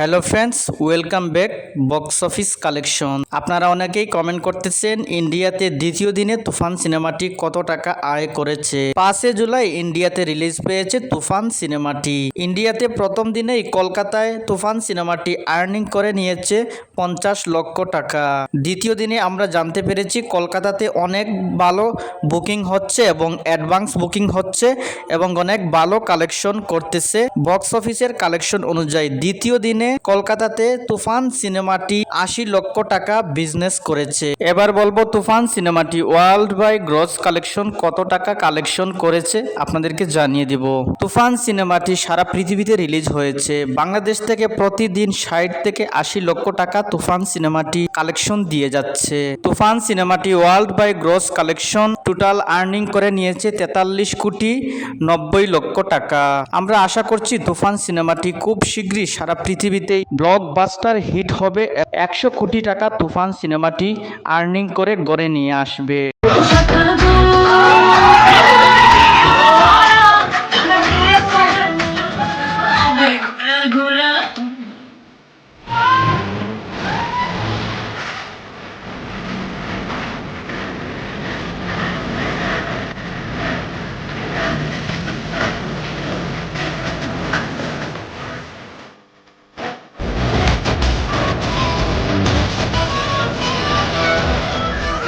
Hello friends, welcome back box office collection. আপনারা অনেকেই comment করতেছেন, ইন্ডিয়াতে দ্বিতীয় দিনে তুফান সিনেমাটি কত টাকা আয় করেছে? পাঁচে জুলাই ইন্ডিয়াতে রিলিজ পেয়েছে তুফান সিনেমাটি। ইন্ডিয়াতে প্রথম দিনেই কলকাতায় তুফান সিনেমাটি আর্নিং করে নিয়েছে পঞ্চাশ লক্ষ টাকা। দ্বিতীয় দিনে আমরা জানতে পেরেছি, কলকাতাতে অনেক ভালো বুকিং হচ্ছে এবং অ্যাডভান্স বুকিং হচ্ছে এবং অনেক ভালো কালেকশন করতেছে। বক্স অফিসের কালেকশন অনুযায়ী দ্বিতীয় দিনে কলকাতাতে তুফান সিনেমাটি আশি লক্ষ টাকা বিজনেস করেছে। এবার বলব তুফান সিনেমাটি ওয়ার্ল্ড বাই গ্রস কালেকশন কত টাকা কালেকশন করেছে আপনাদেরকে জানিয়ে দিব। তুফান সিনেমাটি সারা পৃথিবীতে রিলিজ হয়েছে। বাংলাদেশ থেকে প্রতিদিন ষাট থেকে আশি লক্ষ টাকা তুফান সিনেমাটি কালেকশন দিয়ে যাচ্ছে। তুফান সিনেমাটি worldwide gross collection total earning করে নিয়েছে তেতাল্লিশ কোটি নব্বই লক্ষ টাকা। আমরা আশা করছি তুফান সিনেমাটি খুব শীঘ্রই সারা পৃথিবীতেই ব্লকবাস্টার হিট হবে। একশো কোটি টাকা তুফান সিনেমাটি আর্নিং করে গড়ে নিয়ে আসবে।